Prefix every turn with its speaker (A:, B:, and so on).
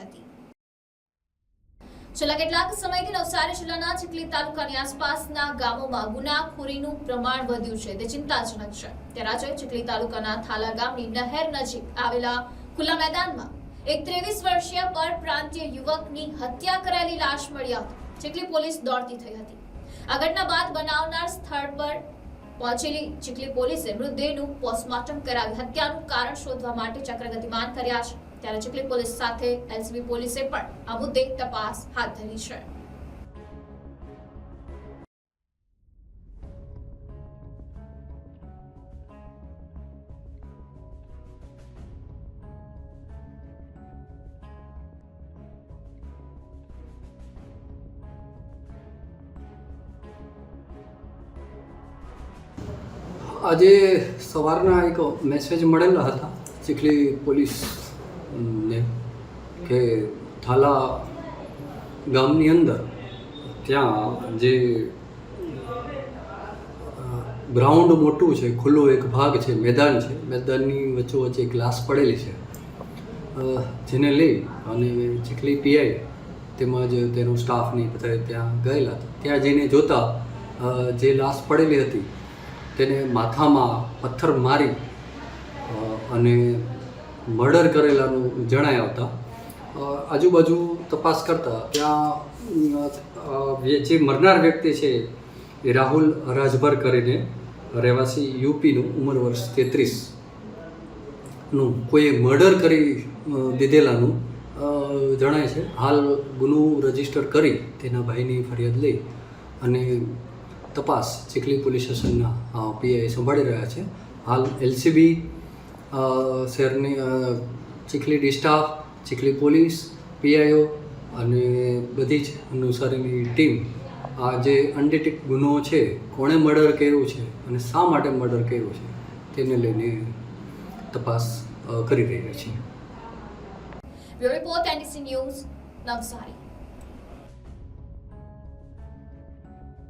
A: હતી. આસપાસના ગામોમાં ગુનાખોરીનું પ્રમાણ વધ્યું છે. તે ચિંતાજનક છે. ત્યારે આજે ચીખલી તાલુકાના થાલા ગામની નહેર નજીક આવેલા ખુલ્લા મેદાનમાં એક ત્રેવીસ વર્ષીય પરપ્રાંતીય યુવકની હત્યા કરાયેલી લાશ મળી આવતા ચીખલી પોલીસ દોડતી થઈ હતી. આ બાદ બનાવનાર સ્થળ પર પહોંચેલી ચીખલી પોલીસે મૃતદેહનું પોસ્ટમોર્ટમ કરાવી હત્યાનું કારણ શોધવા માટે ચક્ર ગતિમાન કર્યા છે. ત્યારે ચીખલી પોલીસ સાથે એલસીબી પોલીસે પણ આ મુદ્દે તપાસ હાથ ધરી છે.
B: આજે સવારના એક મેસેજ મળેલા હતા. ચીખલી પોલીસને કે થાલા ગામની અંદર ત્યાં જે ગ્રાઉન્ડ મોટું છે, ખુલ્લો એક ભાગ છે, મેદાન છે. મેદાનની વચ્ચોવચ્ચે એક લાશ પડેલી છે. જેને લઈ અને ચીખલી પીઆઈ તેમજ તેનો સ્ટાફ ને બધા ત્યાં ગયેલા હતા. ત્યાં જઈને જોતા જે લાશ પડેલી હતી તેને માથામાં પથ્થર મારી અને મર્ડર કરેલાનું જણાય આવતા. આજુબાજુ તપાસ કરતા ત્યાં જે મરનાર વ્યક્તિ છે એ રાહુલ રાજભર કરીને રહેવાસી યુપીનું ઉંમર વર્ષ તેત્રીસનું કોઈએ મર્ડર કરી દીધેલાનું જણાય છે. હાલ ગુનો રજિસ્ટર કરી તેના ભાઈની ફરિયાદ લઈ અને તપાસ ચીખલી પોલીસ સ્ટેશનના પીઆઈ સંભાળી રહ્યા છે. હાલ એલસીબી શહેરની Chikhli D staff, Chikhli police, PIO અને બધી જ અનુસારીની ટીમ આ જે અનડિટેક્ટ ગુનો છે, કોણે મર્ડર કર્યું છે અને શા માટે મર્ડર કર્યું છે, તેને લઈને તપાસ કરી રહ્યા છીએ.
A: Report, NDC news Navsari.